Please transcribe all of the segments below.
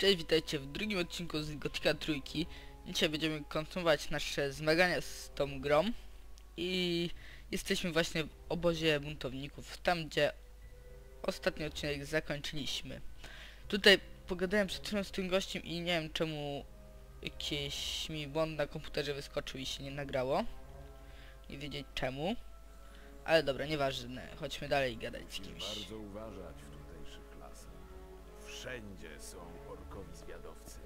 Cześć, witajcie w drugim odcinku z Gotika Trójki. Dzisiaj będziemy kontynuować nasze zmagania z tą grą i jesteśmy właśnie w obozie buntowników, tam gdzie ostatni odcinek zakończyliśmy. Tutaj pogadałem przed chwilą z tym gościem i nie wiem czemu jakiś mi błąd na komputerze wyskoczył i się nie nagrało. Nie wiedzieć czemu. Ale dobra, nieważne, chodźmy dalej gadać z kimś. Bardzo uważać. Wszędzie są orkowi zwiadowcy.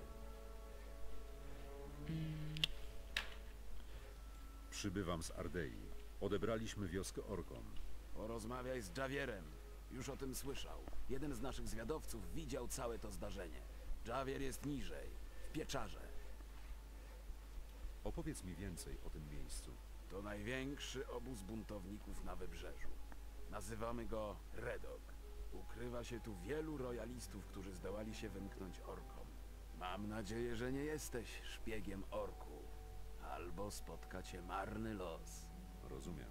Przybywam z Ardei. Odebraliśmy wioskę Orkom. Porozmawiaj z Javierem. Już o tym słyszał. Jeden z naszych zwiadowców widział całe to zdarzenie. Javier jest niżej, w pieczarze. Opowiedz mi więcej o tym miejscu. To największy obóz buntowników na wybrzeżu. Nazywamy go Redok. Ukrywa się tu wielu royalistów, którzy zdołali się wymknąć orkom. Mam nadzieję, że nie jesteś szpiegiem orków. Albo spotka cię marny los. Rozumiem.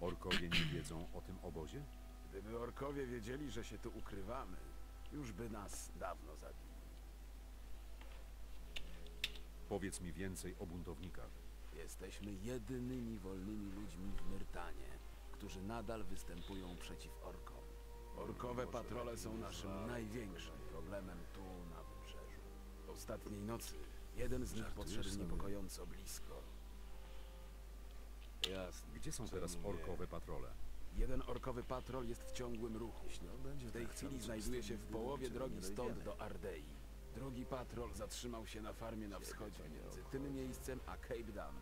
Orkowie nie wiedzą o tym obozie? Gdyby orkowie wiedzieli, że się tu ukrywamy, już by nas dawno zabili. Powiedz mi więcej o buntownikach. Jesteśmy jedynymi wolnymi ludźmi w Myrtanie, którzy nadal występują przeciw orkom. Orkowe patrole są naszym największym problemem tu na wybrzeżu. Ostatniej nocy jeden z nich podszedł niepokojąco blisko. Jasne. Gdzie są teraz orkowe patrole? Jeden orkowy patrol jest w ciągłym ruchu. W tej chwili znajduje się w połowie drogi stąd do Ardei. Drugi patrol zatrzymał się na farmie na wschodzie między tym miejscem a Cape Dan.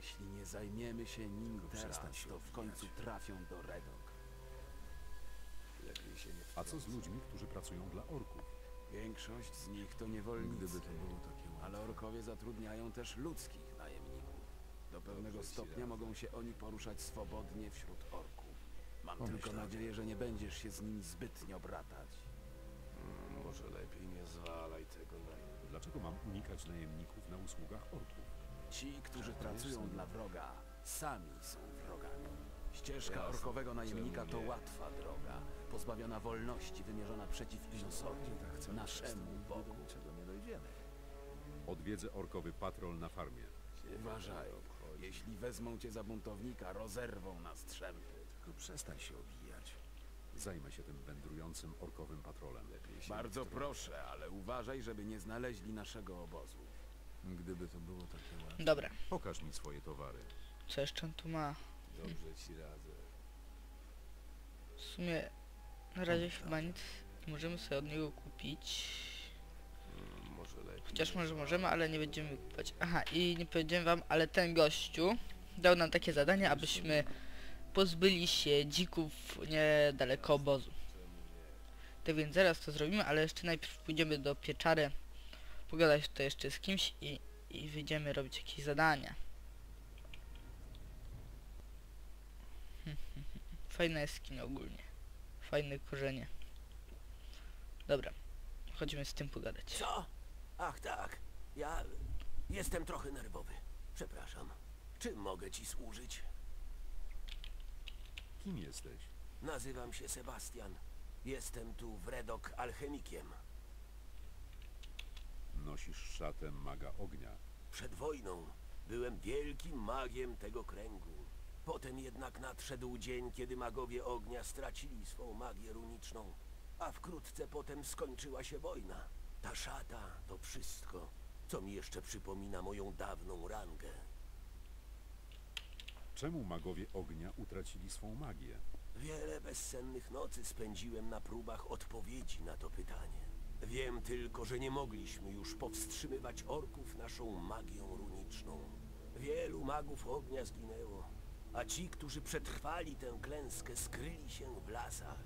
Jeśli nie zajmiemy się nimi teraz, to w końcu trafią do Redok. Lepiej się nie A co z ludźmi, którzy pracują dla orków? Większość z nich to niewolnicy, ale orkowie zatrudniają też ludzkich najemników. Do pewnego stopnia mogą się oni poruszać swobodnie wśród orków. Mam tylko nadzieję, że nie będziesz się z nimi zbytnio bratać. Może lepiej nie zwalaj tego na... Dlaczego mam unikać najemników na usługach orków? Ci, którzy pracują dla wroga, sami są wrogami. Ścieżka orkowego najemnika to łatwa droga, pozbawiona wolności, wymierzona przeciw Inosowi, naszemu Bogu. Niczego nie dojdziemy. Odwiedzę orkowy patrol na farmie. Uważaj, jeśli wezmą cię za buntownika, rozerwą na strzępy. Tylko przestań się obijać. Zajmę się tym wędrującym orkowym patrolem. Bardzo proszę, ale uważaj, żeby nie znaleźli naszego obozu. Gdyby to było takie łatwe. Dobra, Pokaż mi swoje towary. co jeszcze on tu ma? Dobrze ci radzę. W sumie na razie chyba nic możemy sobie od niego kupić. Mm, może lepiej. Chociaż może możemy, ale nie będziemy kupować. Aha, i nie powiedziałem wam, ale ten gościu dał nam takie zadanie, abyśmy pozbyli się dzików niedaleko obozu. Tak więc zaraz to zrobimy, ale jeszcze najpierw pójdziemy do pieczary, pogadać tutaj jeszcze z kimś i, i wyjdziemy robić jakieś zadania. Fajna jaskinia ogólnie. Fajne korzenie. Dobra, chodźmy z tym pogadać. Co? Ach tak, ja jestem trochę nerwowy. Przepraszam. Czym mogę ci służyć? Kim jesteś? Nazywam się Sebastian. Jestem tu w Redok alchemikiem. Nosisz szatę maga ognia. Przed wojną byłem wielkim magiem tego kręgu. Potem jednak nadszedł dzień, kiedy magowie ognia stracili swą magię runiczną, a wkrótce potem skończyła się wojna. Ta szata to wszystko, co mi jeszcze przypomina moją dawną rangę. Czemu magowie ognia utracili swą magię? Wiele bezsennych nocy spędziłem na próbach odpowiedzi na to pytanie. Wiem tylko, że nie mogliśmy już powstrzymywać orków naszą magią runiczną. Wielu magów ognia zginęło, a ci, którzy przetrwali tę klęskę, skryli się w lasach.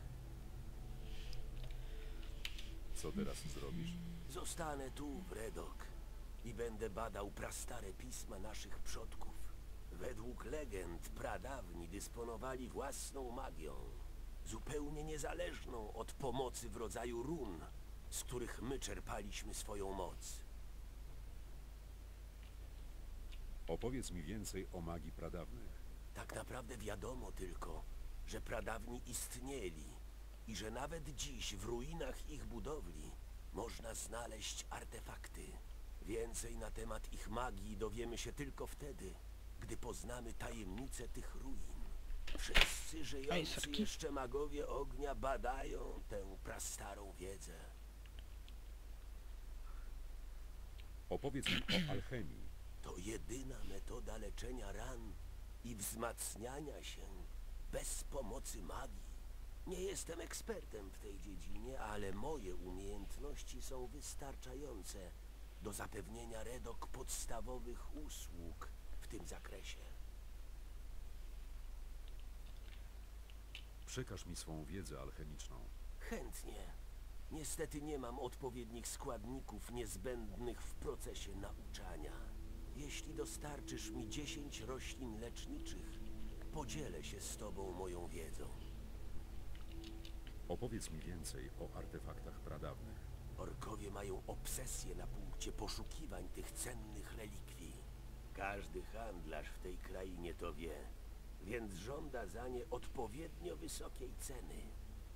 Co teraz zrobisz? Zostanę tu w Redok i będę badał prastare pisma naszych przodków. Według legend pradawni dysponowali własną magią, zupełnie niezależną od pomocy w rodzaju run, z których my czerpaliśmy swoją moc. Opowiedz mi więcej o magii pradawnych. Tak naprawdę wiadomo tylko, że pradawni istnieli, i że nawet dziś w ruinach ich budowli można znaleźć artefakty. Więcej na temat ich magii dowiemy się tylko wtedy, gdy poznamy tajemnice tych ruin. Wszyscy żyjący jeszcze magowie ognia badają tę prastarą wiedzę. Opowiedz mi o alchemii. To jedyna metoda leczenia ran i wzmacniania się bez pomocy magii. Nie jestem ekspertem w tej dziedzinie, ale moje umiejętności są wystarczające do zapewnienia Redok podstawowych usług w tym zakresie. Przekaż mi swą wiedzę alchemiczną. Chętnie. Niestety nie mam odpowiednich składników niezbędnych w procesie nauczania. Jeśli dostarczysz mi 10 roślin leczniczych, podzielę się z tobą moją wiedzą. Opowiedz mi więcej o artefaktach pradawnych. Orkowie mają obsesję na punkcie poszukiwań tych cennych relikwii. Każdy handlarz w tej krainie to wie, więc żąda za nie odpowiednio wysokiej ceny.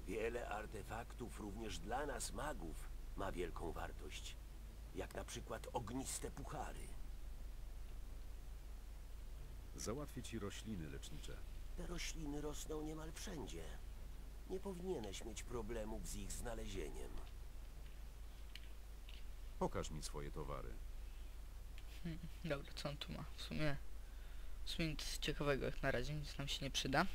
Wiele artefaktów również dla nas magów ma wielką wartość, jak na przykład ogniste puchary. Załatwię ci rośliny lecznicze. Te rośliny rosną niemal wszędzie. Nie powinieneś mieć problemów z ich znalezieniem. Pokaż mi swoje towary. Dobra, co on tu ma? W sumie, w sumie nic ciekawego jak na razie, nic nam się nie przyda.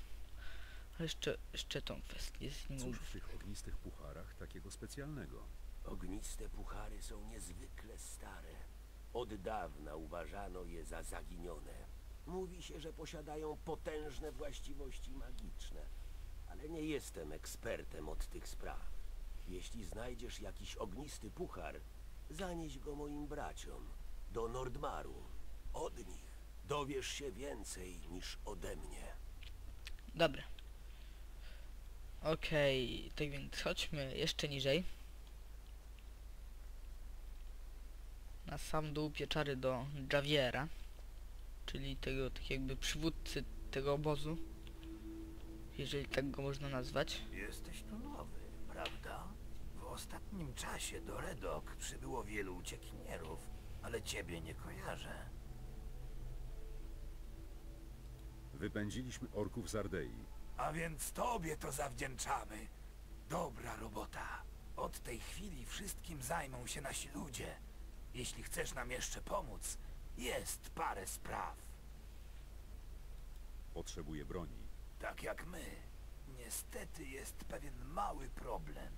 Ale jeszcze, jeszcze tą kwestię z nim Cóż w tych ognistych pucharach takiego specjalnego? Ogniste puchary są niezwykle stare. Od dawna uważano je za zaginione. Mówi się, że posiadają potężne właściwości magiczne, ale nie jestem ekspertem od tych spraw. Jeśli znajdziesz jakiś ognisty puchar, zanieś go moim braciom do Nordmaru. Od nich dowiesz się więcej niż ode mnie. Dobra. Okej, tak więc chodźmy jeszcze niżej. Na sam dół pieczary do Javiera, czyli tego tak jakby przywódcy tego obozu, jeżeli tak go można nazwać. Jesteś tu nowy, prawda? W ostatnim czasie do Redok przybyło wielu uciekinierów, ale ciebie nie kojarzę. Wypędziliśmy orków z Ardei. A więc tobie to zawdzięczamy. Dobra robota. Od tej chwili wszystkim zajmą się nasi ludzie. Jeśli chcesz nam jeszcze pomóc, jest parę spraw. Potrzebuję broni. Tak jak my. Niestety jest pewien mały problem.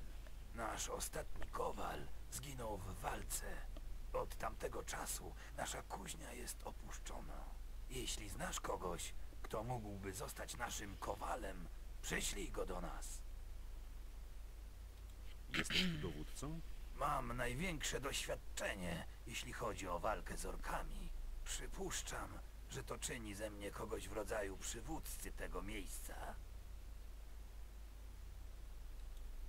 Nasz ostatni kowal zginął w walce. Od tamtego czasu nasza kuźnia jest opuszczona. Jeśli znasz kogoś, kto mógłby zostać naszym kowalem, przyślij go do nas. Jesteś tu dowódcą? Mam największe doświadczenie, jeśli chodzi o walkę z orkami. Przypuszczam, że to czyni ze mnie kogoś w rodzaju przywódcy tego miejsca.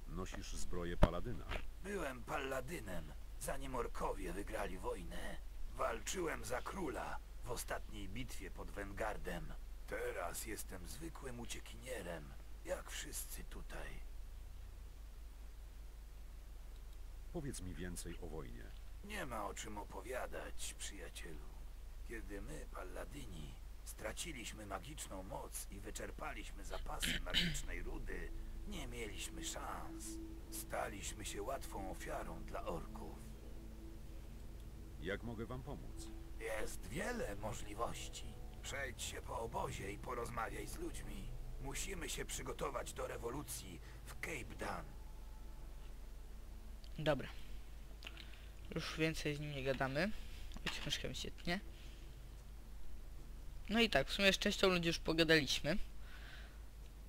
Nosisz zbroję paladyna. Byłem palladynem, zanim orkowie wygrali wojnę. Walczyłem za króla w ostatniej bitwie pod Wengardem. Teraz jestem zwykłym uciekinierem, jak wszyscy tutaj. Powiedz mi więcej o wojnie. Nie ma o czym opowiadać, przyjacielu. Kiedy my, Palladyni, straciliśmy magiczną moc i wyczerpaliśmy zapasy magicznej rudy, nie mieliśmy szans. Staliśmy się łatwą ofiarą dla orków. Jak mogę wam pomóc? Jest wiele możliwości. Przejdź się po obozie i porozmawiaj z ludźmi. Musimy się przygotować do rewolucji w Cape Dan. Dobra. Już więcej z nim nie gadamy. Książkę mi świetnie. No i tak, w sumie z częścią ludzi już pogadaliśmy.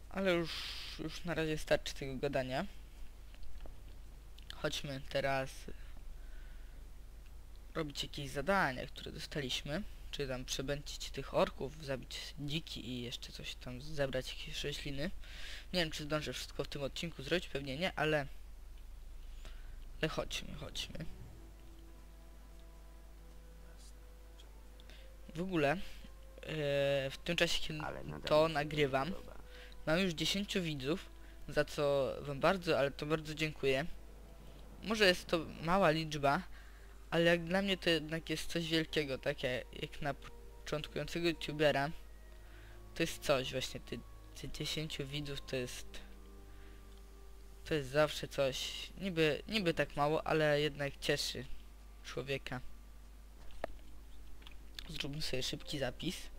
Ale już, już na razie starczy tego gadania. Chodźmy teraz robić jakieś zadania, które dostaliśmy. Czy tam przebędzić tych orków, zabić dziki i jeszcze coś tam zebrać, jakieś rośliny. Nie wiem, czy zdążę wszystko w tym odcinku zrobić, pewnie nie, ale... Ale chodźmy, chodźmy. W ogóle, e, w tym czasie, kiedy to nagrywam, mam już 10 widzów, za co wam bardzo, ale to bardzo dziękuję. Może jest to mała liczba, ale jak dla mnie to jednak jest coś wielkiego, takie jak na początkującego youtubera. To jest coś właśnie, te, te 10 widzów to jest... To jest zawsze coś, niby, niby tak mało, ale jednak cieszy człowieka. Zróbmy sobie szybki zapis.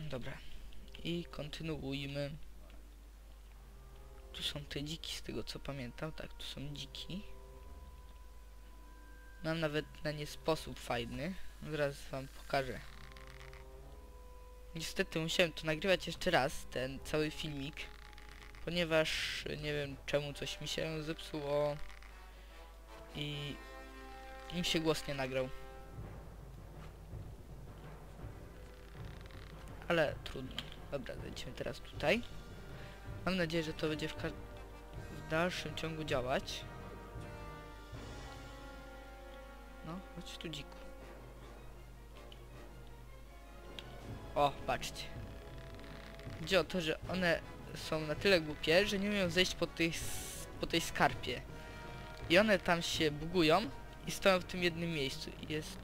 Dobra. I kontynuujmy. Tu są te dziki z tego co pamiętam. Tak, tu są dziki. Mam nawet na nie sposób fajny. Zaraz wam pokażę. Niestety musiałem to nagrywać jeszcze raz, ten cały filmik. Ponieważ nie wiem czemu coś mi się zepsuło. I im się głos nie nagrał. Ale trudno. Dobra, lecimy teraz tutaj. Mam nadzieję, że to będzie w, w dalszym ciągu działać. Chodź tu dziku. O, patrzcie. Chodzi o to, że one są na tyle głupie, że nie umieją zejść po tej, po tej skarpie. I one tam się bugują i stoją w tym jednym miejscu. I jest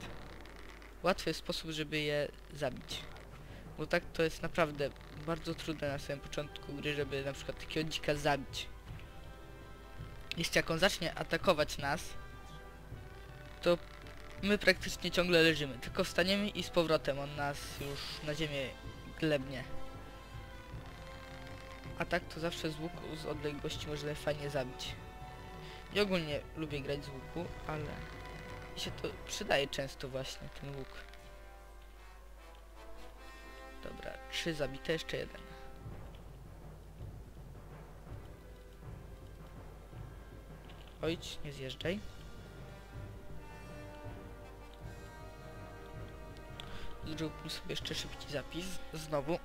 łatwy sposób, żeby je zabić. Bo tak to jest naprawdę bardzo trudne na samym początku gry, żeby na przykład takiego dzika zabić. Jeśli jak on zacznie atakować nas, to my praktycznie ciągle leżymy. Tylko wstaniemy i z powrotem on nas już na ziemię glebnie. A tak to zawsze z łuku z odległości można fajnie zabić. I ogólnie lubię grać z łuku, ale się to przydaje często właśnie, ten łuk. Dobra, trzy zabite, jeszcze jeden. Ojdź, nie zjeżdżaj. Zróbmy sobie jeszcze szybki zapis, znowu.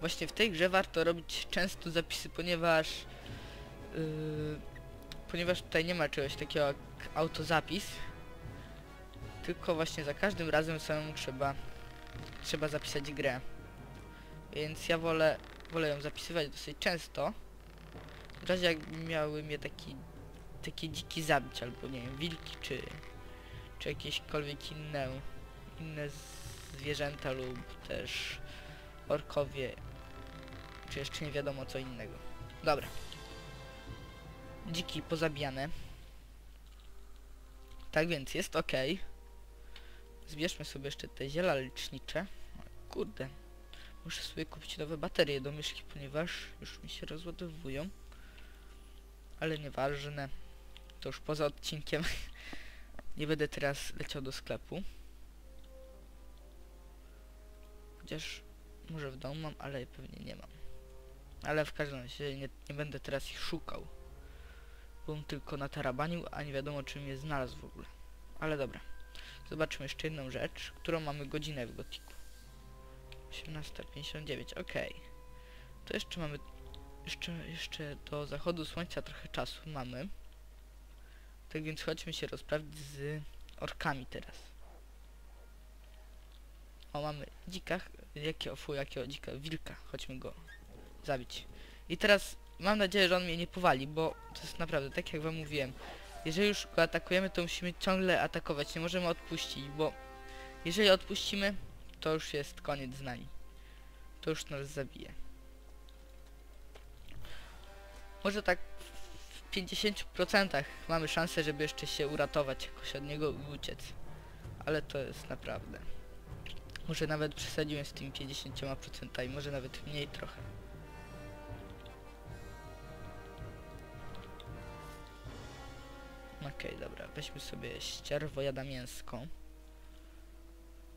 Właśnie w tej grze warto robić często zapisy, ponieważ... Yy, ponieważ tutaj nie ma czegoś takiego jak autozapis. Tylko właśnie za każdym razem samemu trzeba trzeba zapisać grę. Więc ja wolę, wolę ją zapisywać dosyć często. W razie jak miały mnie taki, takie dziki zabić, albo nie wiem, wilki, czy, czy jakiekolwiek inne, inne zwierzęta lub też orkowie, czy jeszcze nie wiadomo co innego. Dobra. Dziki pozabijane. Tak więc jest ok. Zbierzmy sobie jeszcze te ziela lecznicze. Kurde. Muszę sobie kupić nowe baterie do myszki, ponieważ już mi się rozładowują. Ale nieważne. To już poza odcinkiem. Nie będę teraz leciał do sklepu. Chociaż może w domu mam, ale pewnie nie mam. Ale w każdym razie nie, nie będę teraz ich szukał. Byłem tylko na tarabaniu, a nie wiadomo czym je znalazł w ogóle. Ale dobra. Zobaczmy jeszcze jedną rzecz, którą mamy godzinę w gotiku. 18.59, okej. To jeszcze mamy... Jeszcze, jeszcze do zachodu słońca trochę czasu mamy. Tak więc chodźmy się rozprawić z orkami teraz. O, mamy dzika. Jakiego, fu, jakiego dzika? Wilka. Chodźmy go zabić. I teraz mam nadzieję, że on mnie nie powali, bo to jest naprawdę, tak jak wam mówiłem, jeżeli już go atakujemy, to musimy ciągle atakować, nie możemy odpuścić, bo jeżeli odpuścimy, to już jest koniec z nami. To już nas zabije. Może tak w 50% mamy szansę, żeby jeszcze się uratować jakoś od niego uciec. Ale to jest naprawdę. Może nawet przesadziłem z tymi 50%, może nawet mniej trochę. Okej, dobra, weźmy sobie ścierwojada mięską.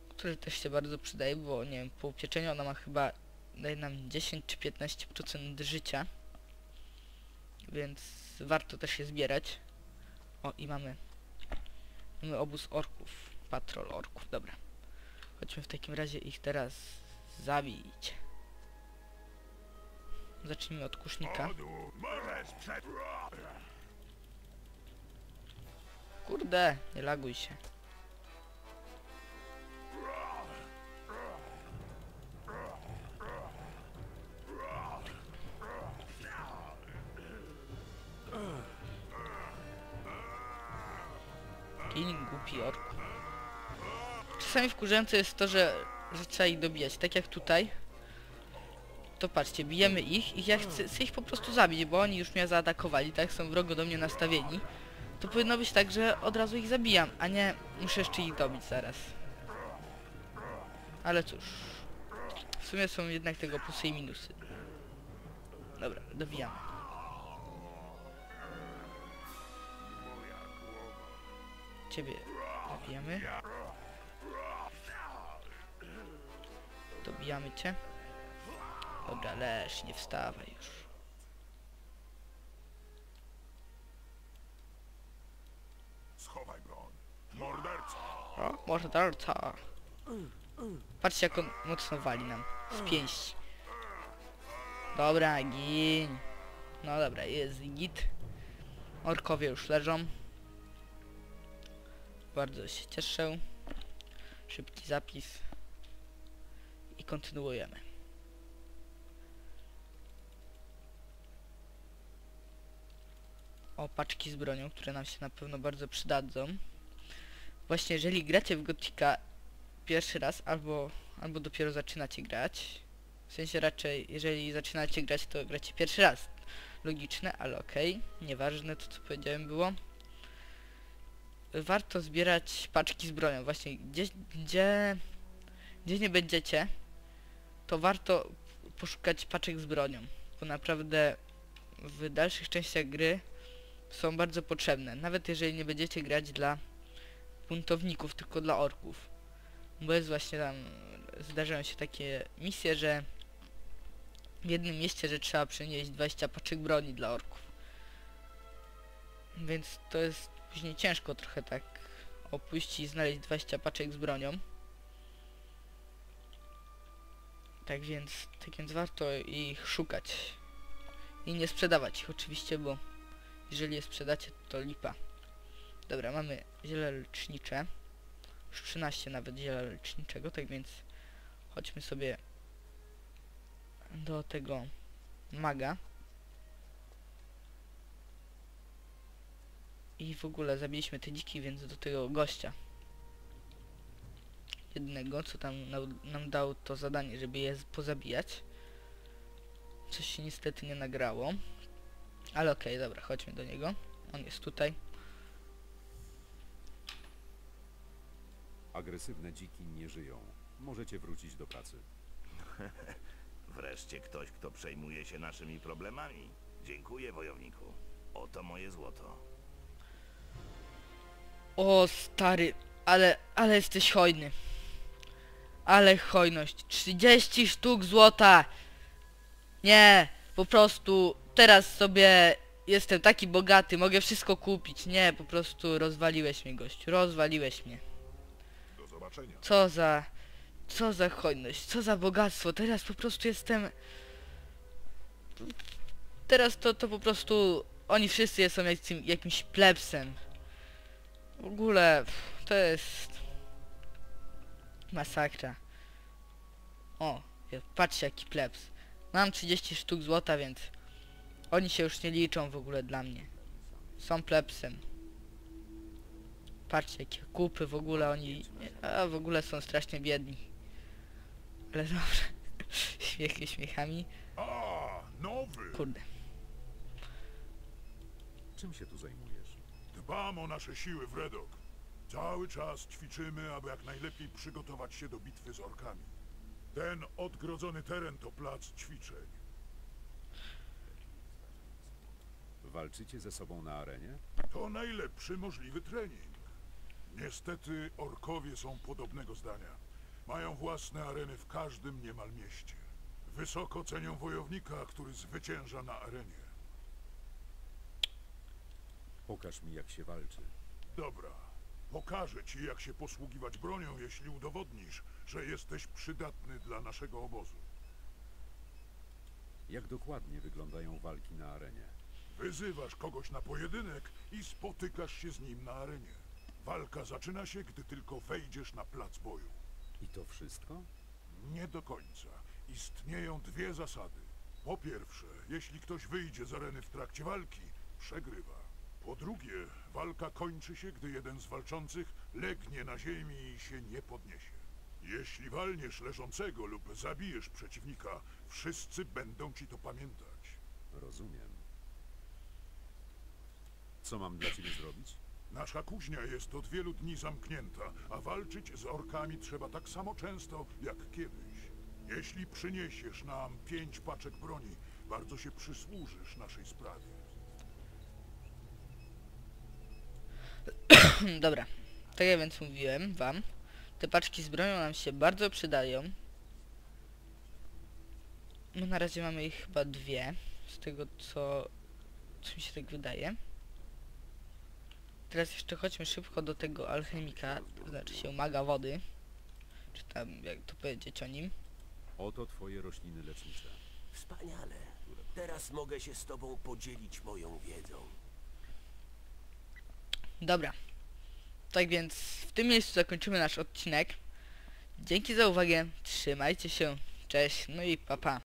Które też się bardzo przydaje, bo nie wiem, po upieczeniu ona ma chyba daje nam 10 czy 15% życia. Więc warto też je zbierać. O i mamy mamy obóz orków, patrol orków, dobra. Chodźmy w takim razie ich teraz zabić. Zacznijmy od kusznika. Kurde, nie laguj się. Gin głupi orku. Czasami wkurzające jest to, że, że trzeba ich dobijać. Tak jak tutaj. To patrzcie, bijemy ich i ja chcę, chcę ich po prostu zabić, bo oni już mnie zaatakowali, tak? Są wrogo do mnie nastawieni. To powinno być tak, że od razu ich zabijam, a nie muszę jeszcze ich dobić zaraz. Ale cóż. W sumie są jednak tego plusy i minusy. Dobra, dobijamy. Ciebie dobijamy. Dobijamy cię. Dobra, leż, nie wstawaj już. Schowaj broń. Morderca! O, morderca. Patrzcie jak on mocno wali nam. Z pięści. Dobra, gin. No dobra, jest git. Orkowie już leżą. Bardzo się cieszę. Szybki zapis. Kontynuujemy. O, paczki z bronią, które nam się na pewno bardzo przydadzą. Właśnie jeżeli gracie w Gotika pierwszy raz albo, albo dopiero zaczynacie grać, w sensie raczej jeżeli zaczynacie grać to gracie pierwszy raz. Logiczne, ale okej, nieważne to co powiedziałem było. Warto zbierać paczki z bronią, właśnie gdzie, gdzie, gdzie nie będziecie, to warto poszukać paczek z bronią, bo naprawdę w dalszych częściach gry są bardzo potrzebne, nawet jeżeli nie będziecie grać dla buntowników, tylko dla orków. Bo jest właśnie tam, zdarzają się takie misje, że w jednym mieście, że trzeba przynieść 20 paczek broni dla orków. Więc to jest później ciężko trochę tak opuścić i znaleźć 20 paczek z bronią. Tak więc, tak więc warto ich szukać. I nie sprzedawać ich oczywiście, bo jeżeli je sprzedacie, to lipa. Dobra, mamy ziele lecznicze. Już 13 nawet ziela leczniczego, tak więc chodźmy sobie do tego maga. I w ogóle zabiliśmy te dziki, więc do tego gościa. Jednego, co tam nam, nam dał to zadanie, żeby je pozabijać. Coś się niestety nie nagrało. Ale okej, dobra, chodźmy do niego. On jest tutaj. Agresywne dziki nie żyją. Możecie wrócić do pracy. Wreszcie ktoś, kto przejmuje się naszymi problemami. Dziękuję, wojowniku. Oto moje złoto. O stary, ale, ale jesteś hojny. Ale hojność. 30 sztuk złota. Nie, po prostu teraz sobie jestem taki bogaty, mogę wszystko kupić. Nie, po prostu rozwaliłeś mnie gościu, rozwaliłeś mnie. Do zobaczenia. Co za... Co za hojność, co za bogactwo. Teraz po prostu jestem... Teraz to, to po prostu... Oni wszyscy są jakim, jakimś plebsem. W ogóle... To jest... Masakra. O, patrzcie jaki plebs. Mam 30 sztuk złota, więc... Oni się już nie liczą w ogóle dla mnie. Są plebsem. Patrzcie jakie kupy w ogóle oni... A w ogóle są strasznie biedni. Ale dobrze. Śmiechy śmiechami. Kurde. Czym się tu zajmujesz? Dbam o nasze siły w Redok. Cały czas ćwiczymy, aby jak najlepiej przygotować się do bitwy z orkami. Ten odgrodzony teren to plac ćwiczeń. Walczycie ze sobą na arenie? To najlepszy możliwy trening. Niestety orkowie są podobnego zdania. Mają własne areny w każdym niemal mieście. Wysoko cenią wojownika, który zwycięża na arenie. Pokaż mi, jak się walczy. Dobra, pokażę ci, jak się posługiwać bronią, jeśli udowodnisz, że jesteś przydatny dla naszego obozu. Jak dokładnie wyglądają walki na arenie? Wyzywasz kogoś na pojedynek i spotykasz się z nim na arenie. Walka zaczyna się, gdy tylko wejdziesz na plac boju. I to wszystko? Nie do końca. Istnieją dwie zasady. Po pierwsze, jeśli ktoś wyjdzie z areny w trakcie walki, przegrywa. Po drugie, walka kończy się, gdy jeden z walczących legnie na ziemi i się nie podniesie. Jeśli walniesz leżącego lub zabijesz przeciwnika, wszyscy będą ci to pamiętać. Rozumiem. Co mam dla ciebie zrobić? Nasza kuźnia jest od wielu dni zamknięta, a walczyć z orkami trzeba tak samo często jak kiedyś. Jeśli przyniesiesz nam pięć paczek broni, bardzo się przysłużysz naszej sprawie. Dobra, tak jak więc mówiłem wam, te paczki z bronią nam się bardzo przydają. No na razie mamy ich chyba dwie, z tego co, co mi się tak wydaje. Teraz jeszcze chodźmy szybko do tego alchemika, to znaczy się maga wody. Czy tam jak to powiedzieć o nim. Oto twoje rośliny lecznicze. Wspaniale. Teraz mogę się z tobą podzielić moją wiedzą. Dobra. Tak więc w tym miejscu zakończymy nasz odcinek. Dzięki za uwagę, trzymajcie się, cześć, no i papa. Pa.